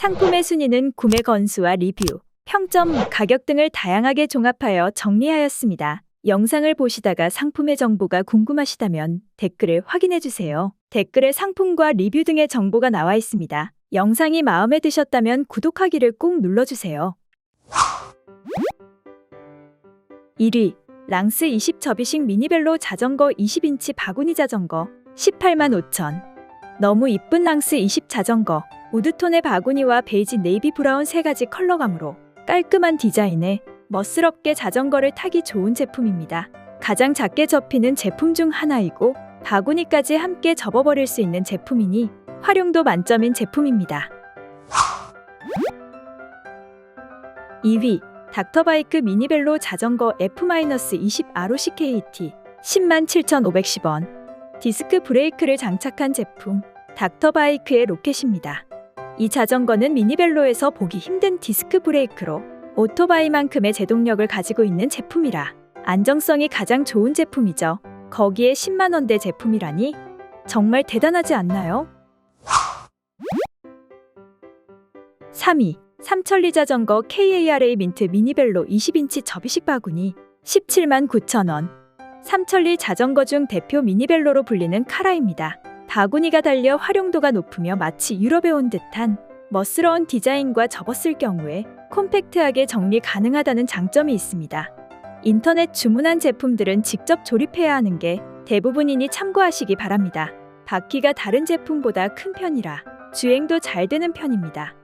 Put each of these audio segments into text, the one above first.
상품의 순위는 구매 건수와 리뷰, 평점, 가격 등을 다양하게 종합하여 정리하였습니다. 영상을 보시다가 상품의 정보가 궁금하시다면 댓글을 확인해 주세요. 댓글에 상품과 리뷰 등의 정보가 나와 있습니다. 영상이 마음에 드셨다면 구독하기를 꼭 눌러주세요. 1위 랑스 20 접이식 미니벨로 자전거 20인치 바구니 자전거 18만 5천 너무 이쁜 랑스 20 자전거 우드톤의 바구니와 베이지 네이비 브라운 세 가지 컬러감으로 깔끔한 디자인에 멋스럽게 자전거를 타기 좋은 제품입니다. 가장 작게 접히는 제품 중 하나이고 바구니까지 함께 접어버릴 수 있는 제품이니 활용도 만점인 제품입니다. 2위 닥터바이크 미니벨로 자전거 F-20 ROCKT 10만 7,510원 디스크 브레이크를 장착한 제품 닥터바이크의 로켓입니다. 이 자전거는 미니벨로에서 보기 힘든 디스크 브레이크로 오토바이만큼의 제동력을 가지고 있는 제품이라 안정성이 가장 좋은 제품이죠. 거기에 10만 원대 제품이라니 정말 대단하지 않나요? 3위 삼천리 자전거 KARA 민트 미니벨로 20인치 접이식 바구니 17만 9천 원. 삼천리 자전거 중 대표 미니벨로로 불리는 카라입니다. 바구니가 달려 활용도가 높으며 마치 유럽에 온 듯한 멋스러운 디자인과 접었을 경우에 콤팩트하게 정리 가능하다는 장점이 있습니다. 인터넷 주문한 제품들은 직접 조립해야 하는 게 대부분이니 참고하시기 바랍니다. 바퀴가 다른 제품보다 큰 편이라 주행도 잘 되는 편입니다.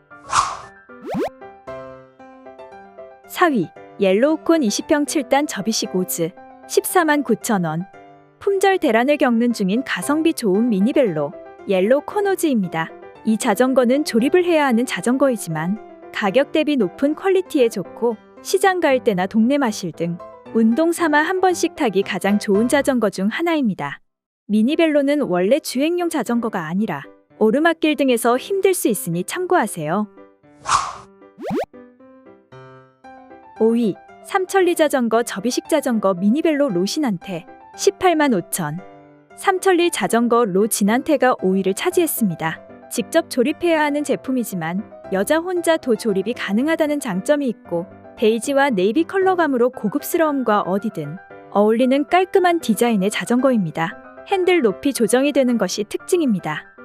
4위 옐로우콘 20평 7단 접이식 오즈 14만 9천 원 품절 대란을 겪는 중인 가성비 좋은 미니벨로 옐로 코노즈입니다. 이 자전거는 조립을 해야 하는 자전거이지만 가격 대비 높은 퀄리티에 좋고 시장 갈 때나 동네 마실 등 운동 삼아 한 번씩 타기 가장 좋은 자전거 중 하나입니다. 미니벨로는 원래 주행용 자전거가 아니라 오르막길 등에서 힘들 수 있으니 참고하세요. 5위 삼천리 자전거 접이식 자전거 미니벨로 로신한테 18만 5천 삼천리 자전거 로 진한테가 5위를 차지했습니다. 직접 조립해야 하는 제품이지만 여자 혼자 도 조립이 가능하다는 장점이 있고 베이지와 네이비 컬러감으로 고급스러움과 어디든 어울리는 깔끔한 디자인의 자전거입니다. 핸들 높이 조정이 되는 것이 특징입니다.